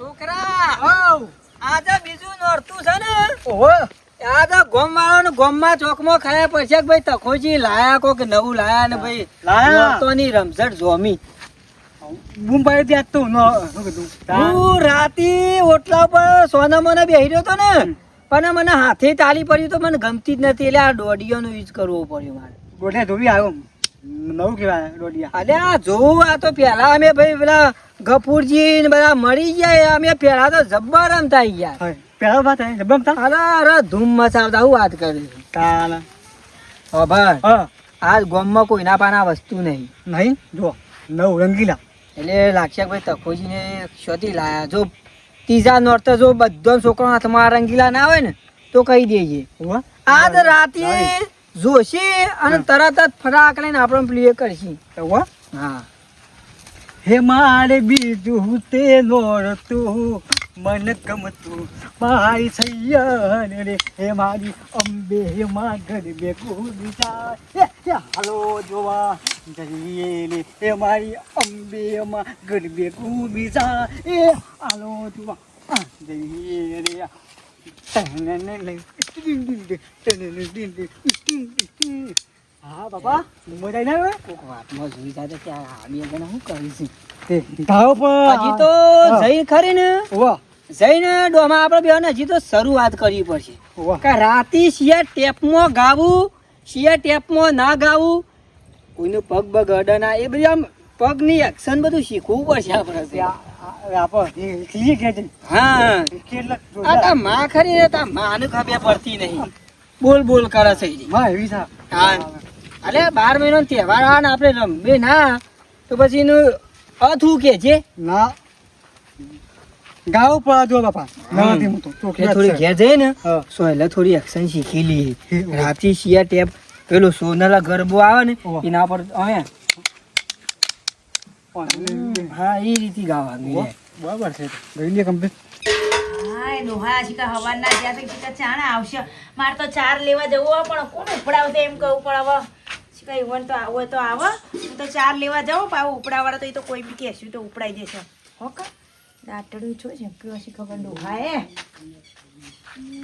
છોકરા આજે બીજું નોરતું છે ને ઓહો. આ તો ગોમમાં ચોકમાં ખાયા પછી ભાઈ તખોજી લાયા કોક નવું લાયા ને ભાઈ લાયા. નોરતોની રમઝટ જોમી. દે આજ તો હું રાતી ઓટલા સોના મોના બેહી રહ્યો તો ને પણ મને હાથે તાલી પડ્યું તો મને ગમતી જ નથી એટલે આ દોડીઓનો યુઝ કરવો પડ્યો મારે. ગોઠે ધોબી આવ્યો. નવું કહેવાય દોડિયા અલે આ જોવું આ તો પેલા અમે ભાઈ પેલા ગફુરજી ને બધા મળી ગયા અમે પેલા તો જબ્બર રમતા ગયા. હા પેલા વાત હે જબમ તા અરે અરે ધૂમ મચાવતા હું વાત કરી? તાલ. હવે ભાઈ. હા. આજ ગામમાં કોઈના પાના વસ્તુ નહીં. નહીં? જો નવ રંગીલા. એટલે લાગશે કે ભાઈ તકોજીને ક્ષતિ લાયા. જો ત્રીજા નોરતે જો બધો છોકરો હાથમાં રંગીલા ના હોય ને તો કહી દેજે. આજ રાતે જોશી અને તરત જ ફટાક લઈને આપણે પ્લે કરશી. હા? હે. મારે બીજું તે નોરતું મન ગમતું મારી સૈયન રે. હે મારી અંબે હે મા ગરબે કૂદી હાલો જોવા જઈએ રે હે મારી અંબે મા ગરબે કૂદી એ હાલો જોવા જઈએ રે હા બાપા મજા ના આવે કોક વાતમાં જોઈ જાય કે આ બે જણા શું કરીશું તે ગાવ પર હજી તો જઈને ખરી ને. વાહ. જઈને ડોમાં આપણે બેને હજી તો શરૂઆત કરવી પડશે. રાતે કે ટેપ શિયા ટેપમાં ગાવું શિયા ટેપમાં ના ગાવું કોઈનું પગ બગ અડના એ બધી આમ પગની એક્શન બધું શીખવું પડશે આપણે. હા. તા તા બોલ બોલ કરે છે ઈ. બાર મહિનો તહેવાર આવે ને આપણે રમીએ ના તો પછી એનું અથું કે છે? એટલે થોડી ઘેર ને થોડી એક્શન શીખી લી હે, રાતી શિયા ટેપ પેલો સોનાલા ગરબો આવે ને એના પર અમે હા એ રીતે ગાવાનું બરાબર છે. ગઈ કમ્પ્લીટ. ડોહા શીખા હવારના જ્યાં તક ચાણા આવશે. મારે તો ચાર લેવા જવું પણ કોણ ઉપડાવશે એમ કહું પણ હવે? તો આવો તો આવો. હું તો ચાર લેવા જાઉં પણ આવું ઉપડાવાળા તો એ તો કોઈ બી કહેશું તો ઉપડાઈ દેશે. હો કા? દાટડું છો છે કેવો શી ખબર ડોહા એ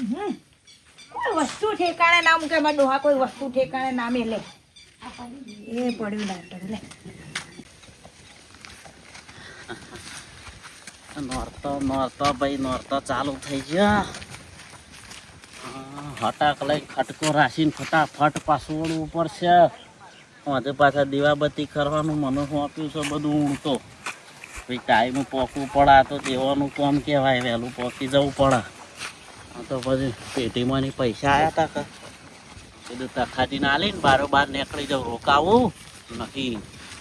હમ. કોઈ વસ્તુ ઠેકાણે નામ કે મારા ડોહા કોઈ વસ્તુ ઠેકાણે નામે લે એ પડ્યું દાટડું લે. નોરતો નોરતો ભાઈ, નોરતો ચાલુ થઈ ગયો. હટાક લઈ ખટકો રાખીને ફટાફટ પાછું વળવું પડશે. આજે પાછા દીવાબત્તી કરવાનું મને સોંપ્યું છે બધું ઊણતો ભાઈ ટાઈમ પોકવું પડે તો દેવાનું કોમ કહેવાય, વહેલું પોકી જવું પડે. તો પછી પેટીમાંની પૈસા આવ્યા હતા કીધું આલીને ના લઈને બારો બાર નીકળી જાઉં, રોકાવું. નથી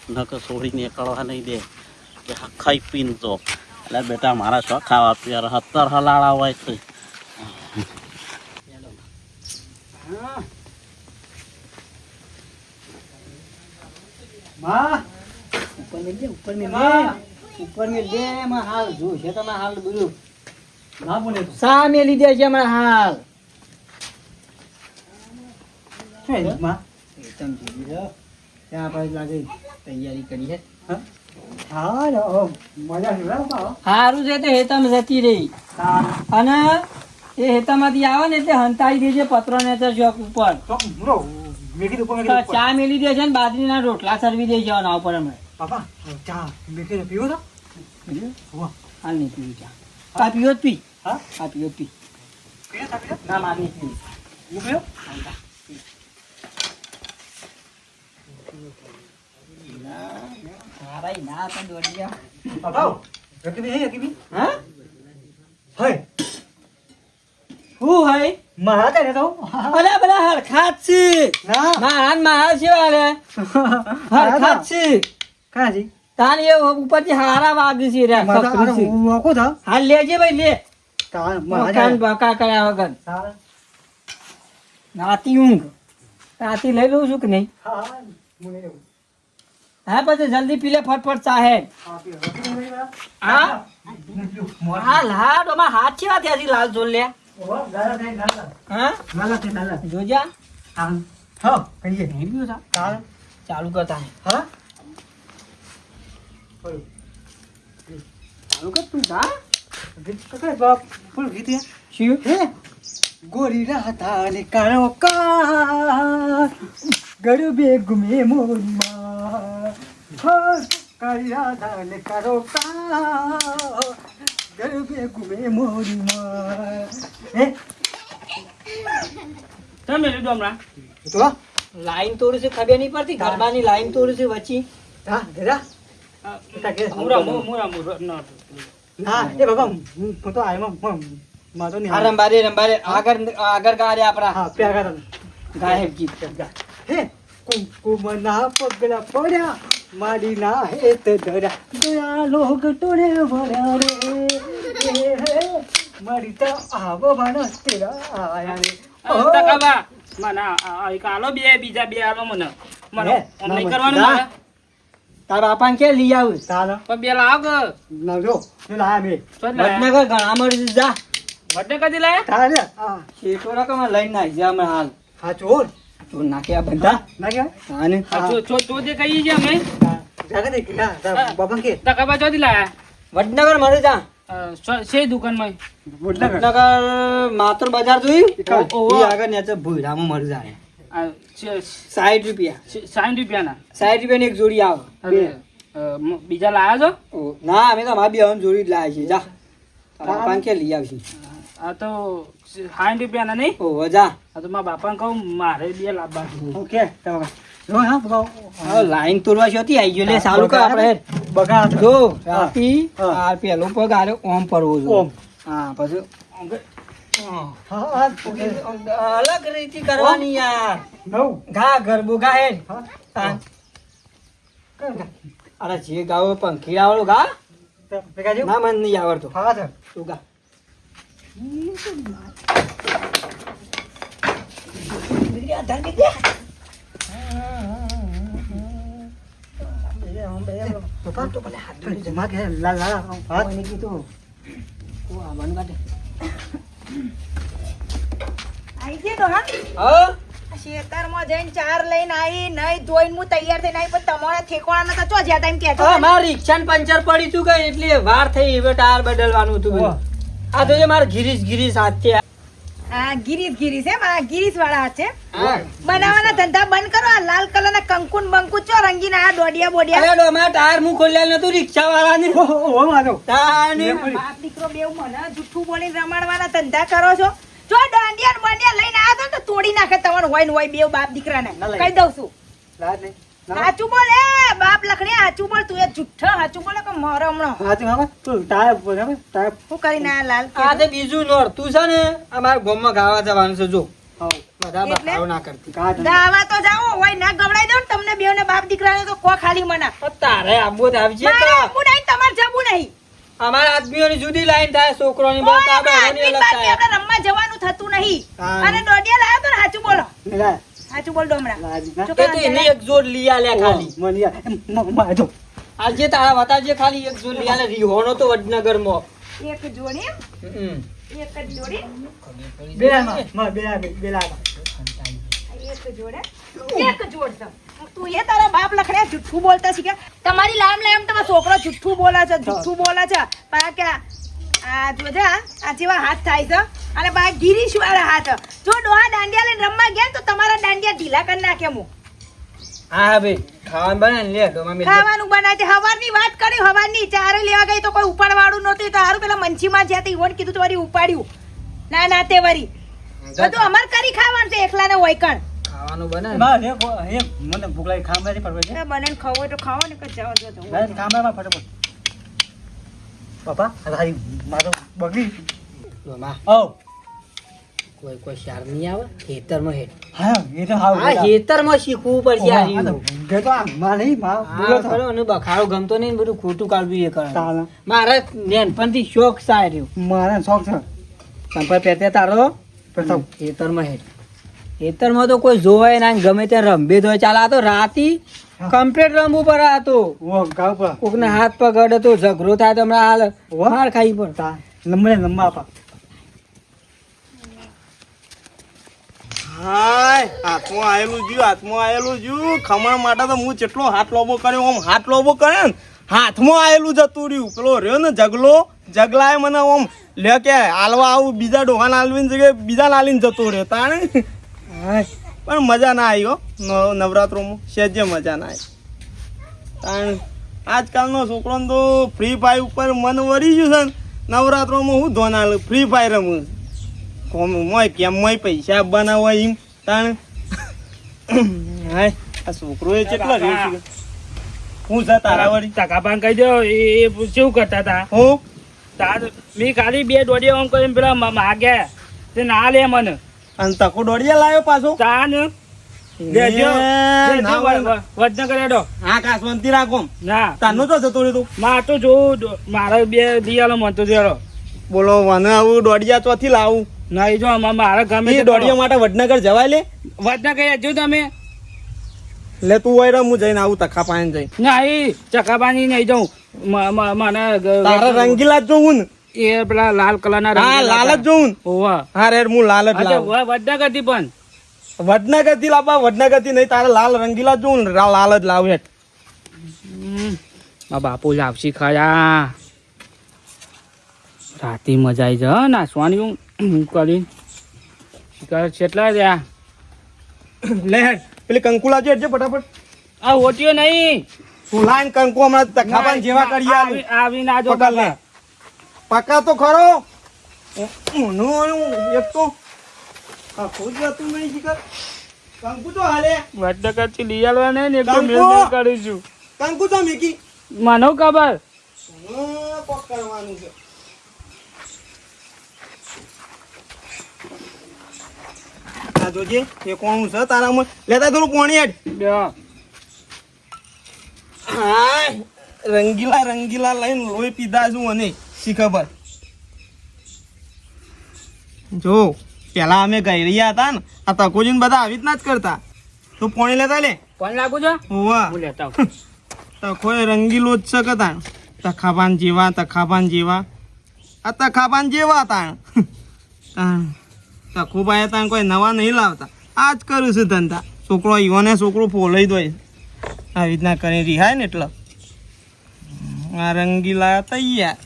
નક છોડી નીકળવા નહીં દે. કે ખાઈ પીને તો. એટલે બેટા મારા શોખ ખાવા પીવા હતર હલાળા હોય છે ઉપર મેલ દે ઉપર મેલ દે. ઉપર મેલ દે એમાં હાલ જો છે તમે હાલ સા મેલી દે છે હમણાં હાલ? માં. ત્યાં આપણે લાગે તૈયારી કરી છે. સારું છે તો હેતમ જતી રહી. અને એ હેતામાંથી આવે ને એટલે હંતાઈ દેજે પત્રો ને તો ચોક ઉપર. ચા મેલી દે છે ને બાજરીના રોટલા સરવી દે છે આના ઉપર હમણાં હાલ નહીં પીવું ચા. આ પીવો જ પી. હા? આ પીવો જ પી. ના માર નહીં પીવું. હા ભાઈ ના પણ દોડી જાઓ હા હું હઈ અલા બધા હરખાત છે. મારા મારા છે વાલે હરખાત છે. તાન એ ઉપરથી હારા વાગે છે રે. હાલ લેજે ભાઈ લે. બકા કર્યા વગર. નાતી ઊંઘ. નાતી લઈ લઉં છું કે નહીં? હા પછી જલ્દી પીલે, ફટફટ ચાહે. હા? હાલ હાલ અમાર હાથ છે ત્યાંથી લાલ જોલ લે. હા? જોજા? નહીં પીવું સા ચાલુ કરતા હે ચાલુ કર તું જા કકડે બાપ હે? હે ગોરીલા હતા અને કાળો કા ગરબે ગુમે મોરમાં કર્યા કાળિયા હતા કા? ગરબે ગુમે મોરમાં હે? તમે લીધું હમણાં. તો લાઈન તોડું છું ખબર નહીં પડતી ગરબાની લાઈન તોડું છું વચ્ચે. હા દેરા મુરા મુ- મુરા મુરા ન ના એ બાબા હું તો આયમાં માતો નહીં આ રંબારે રંબારે આગળ આગળ ગારે આપણા. હા ગીત ગાયકજી હે? કુંકુમના પગલા પડ્યા માડીના હેત ધર્યા ગયા લોગ ટોળે ભર્યા રે. હે, મારી તો આવો માણસ તેરા આયા રે. મને આલો બે બીજા બે આલો મને. મને ના નહીં કરવાનું મારે. તારા બાપાને કે લઈ આવું? પણ બે લાવ ના જો લાયા મેં? વડનગર ઘણા મળી જા. વડે કદી લાયા તારે. હા. લઈને આવી જા હમણાં હાલ. હા ચોર. તો નાખ્યા બધા? નાખ્યા? અને ચો- ચો- ચોદે કહીએ છીએ અમે. જાગે દે ના બાપા કે. ટકાવા ચોથી લાયા. વડનગર મારે જા. છે દુકાનમાં. વડનગર? માતર બજાર જોયું. ઈ આગળ નેચે ભૂરામાં મરી જાય સાઈઠ રૂપિયા સાઠ રૂપિયા. ના સાઠ રૂપિયા ની એક જોડી આવે. બીજા લાયા છો? ના અમે તો અમારી બે જોડી જ લાયા છીએ. જા. પાંખે કે લઈ આવશે આ તો સાઠ રૂપિયાના નહીં? ઓ જા આ તો મારા બાપાને કહું મારે બે લાવવા છે. ઓકે જો હા બગાવ લાઈન તોડવા શોથી આવી ગયો. લે સારું કર આપણે. બગાડ. જો રાતી આ પેલો પગ આરે ઓમ પરવો જો. ઓમ. હા પછી અલગ રીતિ કરવાની યાર. ઘા ગરબો ઘા હા. અરે જે ગાવ પંખી વાળો ગા? ના મને નહીં આવડતો. હા સર તું ગા પંચર પડી તું કઈ એટલે વાર થઈ હવે ટાયર બદલવાનું હતું. આ તો મારે ગિરીશ ગિરીશ હાથ છે આ ગિરીશ ગિરીશ એમ આ ગિરીશ વાળા છે બનાવવાના ધંધા બંધ કરો આ લાલ કલર ના કંકુન બંકુ ચો રંગીના આ દોડિયા બોડિયા. અરે ડોમા તાર મુ ખોલ્યા નતું રિક્ષા વાળાને ઓહો ઓ મારો. તાને. બાપ દીકરો બેવ મને જુઠ્ઠું બોલીને રમાડવાના ધંધા કરો છો. જો દાંડિયા બંડિયા લઈને આવ્યો તો તોડી નાખે તમારું હોય ને હોય બેવ બાપ દીકરાને. ના કહી દઉં છું. ના. સાચું બોલ એ બાપ લખણી હાચું બોલ તું એ જુઠ્ઠો હાચું બોલે કે મારો હમણાં. હા તું હા. તું ટાયર બરાબર ટાયર શું કરી ના લાલ આ તે બીજું નોરતું છે ને અમારા ગામમાં ગાવા જવાનું છે જો. હા. બધા એટલે? બખાડો ના કરતી. કાઢ દાવા તો જાઓ હોય ના ગવડાઈ દો ને તમને બેવ બાપ દીકરાને તો કો ખાલી મના. તારે આબુ જ આવજે મારે તો. આપવું નહીં તમારે જવું નહીં. અમારા આદમીઓની જુદી લાઈન થાય થાય આપણે રમવા જવાનું થતું નહીં. અને દોડિયા લાવ્યો તો સાચું બોલો. સાચું બોલ ડોમરા એ તો એની એક જોડ લઈ આલ્યા ખાલી. મને યાર મ- મ- આજે. તારા વતાજે ખાલી એક જોડ લઈ આલે. રીહોનો તો વડનગરમાં. એક જોડી હમ. એક જ જોડી? બે માં મ- બે આ- બે લાગ એક જોડે? એક જોડ તું. એ તારા બાપ લખડ્યા જુઠ્ઠું બોલતા શીખ્યા તમારી લામ લામ તમારો છોકરો જુઠ્ઠું બોલે છે જુઠ્ઠું બોલે છે. પા કે આ જોજે આ જેવા હાથ થાય છે. અને ગિરીશ વાળા હાથ. જો ડોહા દાંડિયા લઈને રમવા ગયા તો તમારા દાંડિયા ઢીલા કરી નાખે હું હા હા ભાઈ ખાવાનું લે બનાવે છે. હવારની વાત કરી હવારની ચારે લેવા ગઈ તો કોઈ ઉપાડવાળું નહોતું. તો હારું પેલા મંચીમાં જ્યાં તે ઈવન કીધું તો વળી ઉપાડ્યું. ના ના તે વળી. બધું અમાર કરી ખાવાનું છે એકલા ને વૈકણ ખાવાનું બને એક એક મને ભૂખ લાગી ખાવા નથી પડવે છે બને ખાવું હોય તો ખાવો ને કે જાઓ જો જાઓ. ખાવા ફટાફટ. પપ્પા તારી મારો બગડી. ડોમા ઓ કોઈ કોઈ શાર નહીં આવે? ખેતરમાં હેઠ. હા એ તો હા આ ખેતરમાં શીખવું પડશે આ રીયું. જે તો આ નહીં માં બોલો ખરો, અને બખાડો ગમતો નહીં બધું ખોટું કાઢવું એ કરે. મારે નાનપણથી શોખ સાર્યો. રહ્યો મારા શોખ છે. સંપર પેતે તારો? ખેતરમાં હેડ ખેતરમાં તો કોઈ જોવાય ના ગમે ત્યાં રમબે ધોય ચાલ આ તો રાતી કમ્પ્લેટ રમવું પડે આ તો. કોક ગાવ હાથ પગ અડે તો ઝઘડો થાય તો હમણાં હાલ. માર ખાઈ પણ. લંબે નંબર નંબર આપા. હાય હાથમાં આયેલું જ્યુ હાથમાં આયેલું જ્યુ. ખમણ માટે તો હું જેટલો હાથ લોબો કર્યો આમ હાથ લોબો કરે ને હાથમાં આવેલું જતું રહ્યું પેલો રહ્યો ને જગલો જગલાએ મને ઓમ લે કે હાલવા આવું બીજા ડોહાને હાલવીને જગ્યાએ બીજા હાલીને જતો રહ્યો. તાણે પણ મજા ના આવી હો. નવરાત્રોમાં. સહેજે મજા ના આવી. કારણ આજકાલનો છોકરોને તો ફ્રી ફાયર ઉપર મન વળી ગયું છે ને. નવરાત્રોમાં હું ધોના ફ્રી ફાયર રમું કોમ મોય કેમ મોય પૈસા બનાવવા એમ. તાણ હાય. આ છોકરો એ કેટલા રહ્યો છે હું છે તારા વળી. ટકાપાન કહી દો એ એ શું કરતા હતા? હું? તાર મેં ખાલી બે દોડીઓ આમ કરીને પેલા માગ્યા. તે ના લે મને. અને તકો દોડિયા લાવ્યો પાછો. દેજો એ, ના વજન કરે હા કાસવંતી રાખો ના. તારનો તો જતો રહ્યો તું. તો જોઉં દો- બે દિયાલો મન તો બોલો મને આવું દોડિયા ચોથી લાવું. નહીં જો અમાર- મારા ગમે દોડિયા માટે વડનગર જવાય લે? વડનગર જો તમે. લે તું હોય હું જઈને આવું તખા પાણી જઈ ચખા પાણી નહીં જાઉં. મને તારા રંગીલા જ જોવું ને. એ પેલા લાલ કલરના હા લાલ જ જોઉં ઓવા હા રે હું લાલ જ લાવ. વડનગરથી પણ. વડનગરથી લાવવા વડનગરથી નહીં તારે લાલ રંગીલા જ જોવું ને રા- લાલ જ લાવ હેઠ. મા બાપુ લાવશી ખરા રાતે મજા આવી જાય નાચવાની હું કરી. શિકાર કેટલા રહ્યા. લે પેલી કંકુ જો જે ફટાફટ. આ ઓટીઓ નહીં. તું કંકુ હમણાં તખા જેવા કરી આવી- આવી ના જો પકડ પકા તો ખરો? ઊનું એક તો. હતું નહીં શીખર? કંકુ તો હાલે. વડનગરથી લઈ આવવા નહીં ને એટલે કંકુ! કરીશું કંકુ તો મીકી. મને ખબર કોક કરવાનું છે. આ જોજે એ કોણ છે તારામાં. લેતા થોડું કોણી હેડ. રંગીલા રંગીલા લઈને લોહી પીધા છું અને શી ખબર. જો પેલા અમે ગઈ રહ્યા હતા ને આ તકોજીને બધા આવી રીતના જ કરતા. તું પોણી લેતા લે? પણ લાગુ છો? હોવા. હું લેતા. તખોએ રંગીલો જ છે તાણ તખાપાન જેવા તખાપાન જેવા. આ તખાપાન જેવા તાણ તાણ. તખુભાઈ તાણ કોઈ નવા નહીં લાવતા. આ જ કરું છું ધંધા. છોકરો ઈવોને છોકરો ફોલાઈ દો આવી રીતના કરી રિહાય ને એટલે. આ રંગીલા તૈયાર.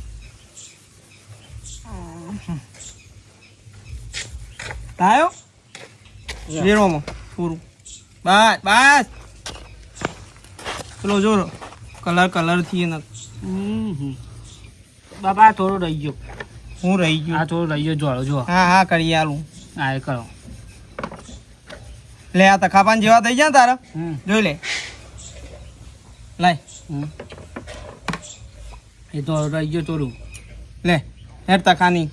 થાયો વેરોમાં પૂરું. બસ બસ. પેલો જો કલર કલરથી ને હમ હમ. બાપા થોડો રહી ગયો. હું રહી ગયું. આ થોડો રહી ગયો. જોડો જો હા હા કરી આલું. હા એ કરો. લે આ તખાપાન જેવા થઈ ને તારા? જોઈ લે. લાય. એ તો રહી ગયો થોડું. લે હેડ તખાની.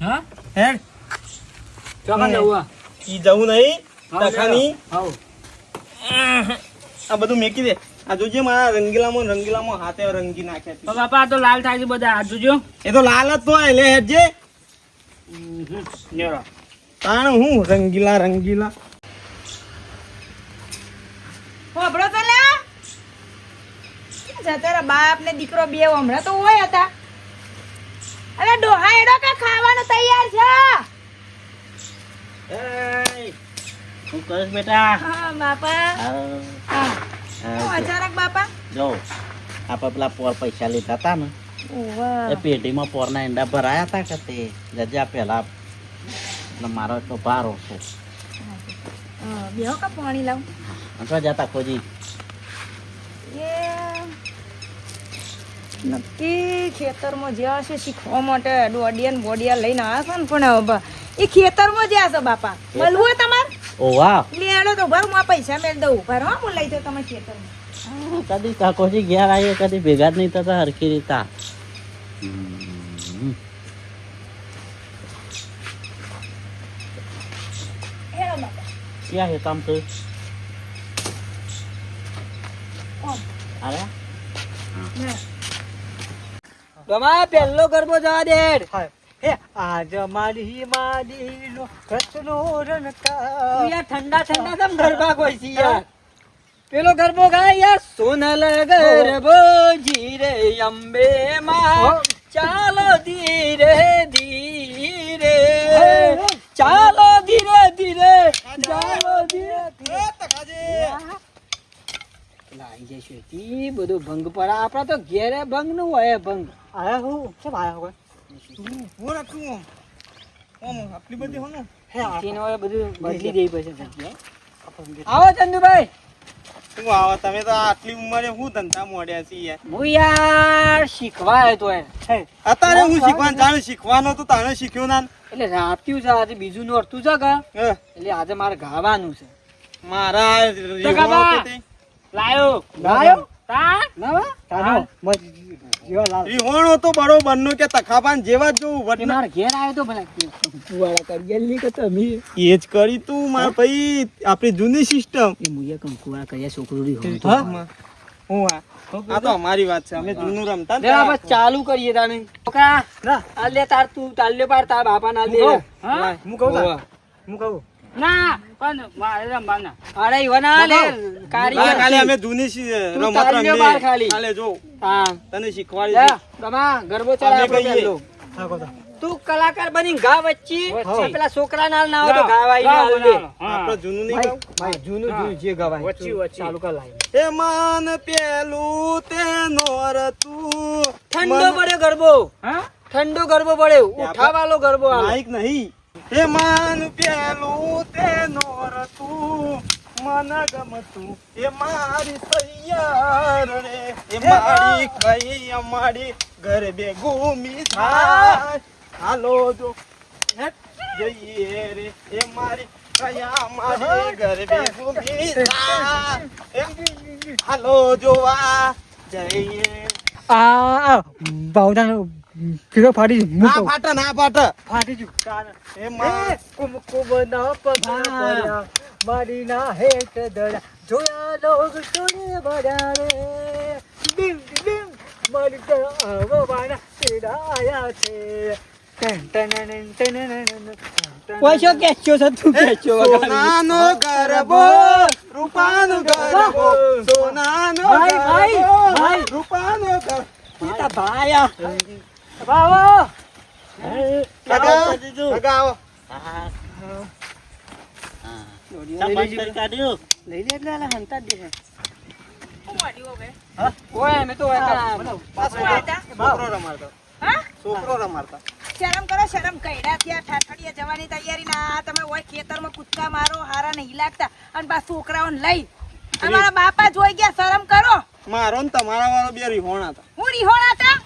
હા? હેડ. ચોકન જવું આ? ઈ જવું નહીં તખાની હાવ. આ બધું મેકી દે આ જોજે મારા રંગીલામાં રંગીલામાં હાથે રંગી નાખ્યા છે. તો બાપા આ તો લાલ થાય છે બધા હાથ જોજો એ તો લાલ જ તો હોય લે હેડ જે હમ. નેરો. તાણ હું રંગીલા રંગીલા હોભળો તો લે બાપ ને દીકરો બે હમણાં તો હોય હતા અરે ડોહા એડો કે ખાવાનું તૈયાર છે શું કરીશ બેટા? હા બાપા. અચાનક બાપા. જો આપણે પેલા પોર પૈસા લીધા હતા ને. એ પેઢીમાં પોરના ઈંડા ભરાયા હતા કે તે પેલા એટલે મારો એટલો ભાર ઓછો બેહો કા પાણી લાવ? અથવા જતા ખોજી. નક્કી ખેતરમાં જ્યાં છે શીખવા માટે દોડિયા ને બોડિયા લઈને આવ્યા છે ને પણ એ ખેતરમાં જ્યાં છે બાપા. મળવું હોય તમારે? ઓ વાહ. લેડો તો ભર હું પૈસા મેળ દઉં. ભર હા હું લઈ જાઉં તમે ખેતરમાં. કદી કાકોજી ઘેર આવીએ કદી ભેગા જ નહીં થતા હરખી રીતા. ક્યાં હે કામ તો? અરે? તમારે પહેલો ગરબો જવા દે. હે આજ મારી માડીનો રચનો રણકા યાર ઠંડા ઠંડા તમ ગરબા કોઈ છી યાર? પેલો ગરબો ગાય યાર સોનલ ગરબો જીરે અંબે માં ચાલો ધીરે ધીરે. ચાલો ધીરે ધીરે ચાલો ધીરે ધીરે. લાઈ જશે બધું ભંગ પડે આપડા તો ઘેરે ભંગનું હોય ભંગ. આયા હું? કેમ આયા હોય? તું રાખ તું આમ. આમ આટલી બધી હોનું તેનો હવે બધું બદલી દેવી પડશે જગ્યા. આવો ચંદુભાઈ શું આવો તમે તો આટલી ઉંમરે હું ધંધા મોડ્યા છીએ યાર હું યાર શીખવા આવ્યો તો યાર. અત્યારે હું શીખવાનું જાણે શીખવાનો તો તારે શીખ્યો ના એટલે રાત્યું છે આજે બીજું નોરતું છે કે એટલે આજે મારે ગાવાનું છે મારા લાયો ગાયો તા તાનો. જેવા તો કે તખાપાન જ ઘેર આવ્યો તો ભલા કરી ગયેલી કે તમે એ જ કરી તું માર ભાઈ આપણી જૂની સિસ્ટમ. એ મુએ કંકુવા કયા છોકરો રહ્યો હા? હું આ? આ તો અમારી વાત છે અમે જૂનું રમતા લે બસ ચાલુ કરીએ તાને. છોકરા આ લે તાર તું તાલ્યો પાર તાર બાપા ના દે. હું કહું? હું કહું? ના પણ મારે રમવાના અરે ઈવના લે હા, કારીગર અમે જૂની તું રમત તાલ્યો ખાલી. ખાલી જો હા તને શીખવાડી લે છે. ગરબો ચલાવ અમે કહીએ. હા કહું તાર. તું કલાકાર બની ગા વચ્ચે વચ્ચે. પેલા છોકરા ના ના તો ગાવ, ગાવાઈ ગાવ ના લે બનાવો. હા. આપણે જૂનું નહીં ભાઈ ભાઈ જૂનું જૂનું જે ગવાય વચ્ચે, વચ્ચે. ચાલુ કર લાઈ એ માન પેલું તે નોરતું ઠંડો પડે ગરબો હા ઠંડો ગરબો પડે ઉઠાવાલો ગરબો આવે નહીં એ માન પેલું તે નોરતું મન ગમતું એ મારી સૈયાર રે. એ મારી કઈ અમારી ઘર બે ઘૂમી થાય. હાલો જો જઈએ રે. એ મારી કયા મારી ઘર બે ઘૂમી થાય. હાલો જોવા જઈએ. આ આ બાવદાનો ફાટી ના. ફાટા ના ફાટા. ફાટી જુ એ માં કુમકુમના પગલા મારી ના હેઠ દડા. જોયા લોગ તોડે ભર્યા રે. બિમ બિમ મારી તો આવવાના તેડા આયા છે. ટન ટન ટન ટન ટન પૈસો કેચ્યો છે તું કેચ્યો સોનાનો ગરબો રૂપાનો ગરબો. સોનાનો ભાઈ, ભાઈ, ભાઈ. રૂપાનો ગરબો. પિતા ભાઈ આ. બાવો લગાવો, લગાવો. હા. હા. ચા બંધ કરી લઈ લે એટલે હંતા જ દે ઓય અમે તો ઓય? છોકરો રમાડતો. શરમ કરો શરમ કઈડા ઠાઠડીએ જવાની તૈયારી ના. તમે હોય ખેતરમાં કૂદકા મારો હારા નહીં લાગતા. અને બા છોકરાઓને લઈ. અમારા બાપા જોઈ ગયા શરમ કરો. મારો ને તમારા વાળો બે રીહોણા હતા. હું રીહોણા હતા?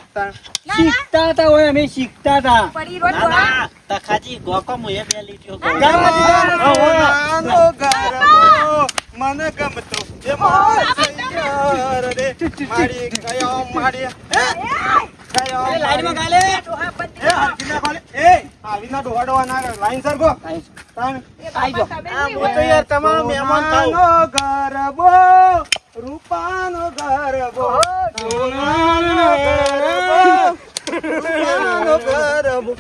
શીખતા હતા ઓય અમે શીખતા હતા. પડી રોડ બોલા તખાજી ગોકો મુએ બે લીટીઓ મને ગમતો એ મારી સૈયાર રે. મારી કયો મારી લાઈનમાં? ગાલે. એ હરખી ના ખોલે. એ આવી ના ડોહા ડોહા ના કરે. લાઈન સરખો. તાણ. એ બાપા આ તો યાર તમારો મહેમાન થાઉં. ગરબો રૂપાનો ગરબો સોનાનો ગરબો રૂપાનો ગરબો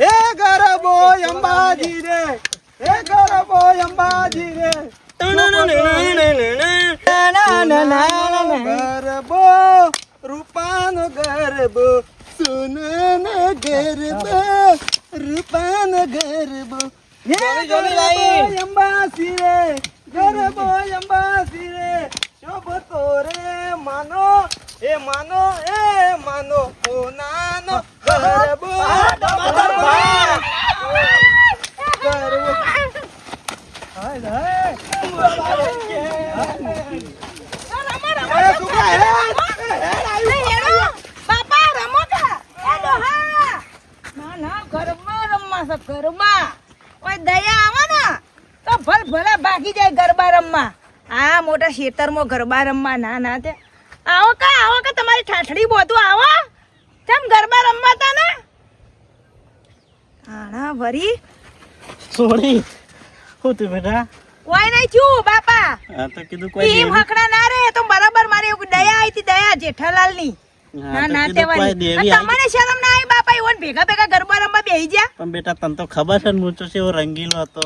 હે ગરબો અંબાજી રે હે ગરબો અંબાજી રે ગરબો સોનાનો ગરબો રૂપાનો ગરબો અંબાસી રે ગરબો અંબાસી રે શોભતો રે માનો એ માનો એ માનો સોનાનો ગરબો ગરબો હાય હાય એ છોકરા, હે, હે, હે, એ હેરો, બાપા રમો કા એ ડોહા ઘરમાં રમવા છે ઘરમાં. ઓય દયા આવે ને. તો ભલ ભલે ભાગી જાય ગરબા રમવા. આ મોટા ખેતરમાં ગરબા રમવા ના ના તે. આવો કા આવો કા તમારી ઠાઠડી બોધું આવો. કેમ ગરબા રમવા તા ને? આણા વરી. સોરી. તું બેટા? કોઈ નહીં છું બાપા. આ તો કીધું કોઈ દેવી. હકડા ના રે તો બરાબર મારી દયા આવી હતી દયા જેઠાલાલની હા, ના તો ના કીધું કોઈ તેવાની. દેવી આવી તમને શરમ ના આવી બાપા ઈવન ભેગા ભેગા ગરબા રમવા બેહી ગયા? પણ બેટા તને તો ખબર છે હું તો કેવો રંગીલો હતો.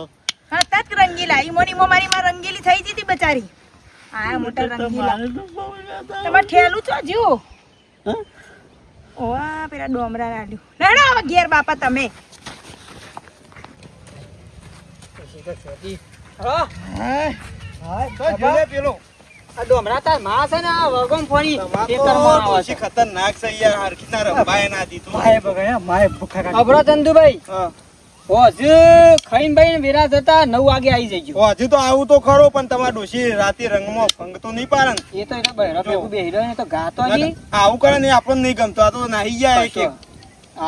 તત રંગીલા. ઈમો ઈમો મારી માં રંગીલી થઈ જતી બચારી. આ મોટા રંગીલા. મારે તો બહુ યાદ આવે. તમારે ઠેલું છો જીવ? ઓવા પેલા ડોમરા રાડ્યું. ના ના હવે ઘેર બાપા તમે. હા હા તો જોને પેલો. ડોમરા તારમાં છે ને વગમ ફરી તમાર તો આવે છે. ખતરનાક છે યાર હરખી ના રંબાય ના દીધું. માએ બગાડ્યા માએ ભૂખા કાઢી અબરો ચંદુભાઈ. હા. હોજ ખાઈને ભાઈ વેરા થતા નવ વાગે આવી જજો. હજુ તો આવું તો ખરો પણ તમારા ડોશી રાતે રંગમાં ભંગ નહીં પાડે. એ તો એના બહેરો ભેગું બેહી રહ્યો ને તો ગાતો નહીં. આવું કરે ને આપણને નહીં ગમતો. આ તો નાહી જાય કે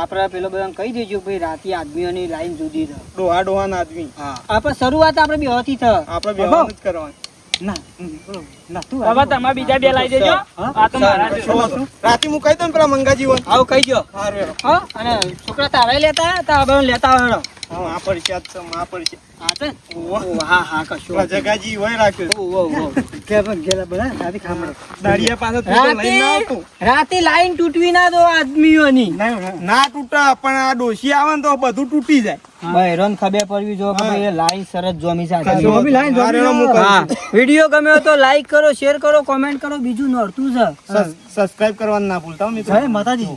આપણે પેલો બધા કહી દેજો ભાઈ રાતે આદમીઓની લાઈન જુદી છે ડોહા ડોહાના આદમી. આપણે શરૂઆત આપણે બે હતી થ. આપણે જ કરવાનું. ના ના તું હવે તમે બીજા બે લાવી દેજો હા? આ તો મારા. રાતે ને પેલા મંગાજી હોય આવું કહી દો હા અને છોકરા તારે લેતા તા હવે લેતા આવે હેડો. હા તો હા હા હા કશું જગાજી હોય રાખ્યું ગેલા રાતે ખામડો દાડિયા પાસે થોડો લઈને ના આવતું. રાતે રાતે લાઈન તૂટવી ના દો આદમીઓની. ના તૂટા પણ આ ડોશી આવે ને તો બધું તૂટી જાય. બહેરોને ખબર પડવી જો કે ભાઈ લાઈન સરસ જોમી સાથે લાઈન હા. વીડિયો ગમ્યો તો લાઈક કરો શેર કરો કોમેન્ટ કરો. બીજું નડતું છે. સબસ્ક્રાઇબ કરવાનું ના ભૂલતા મિત્રો. જય માતાજી.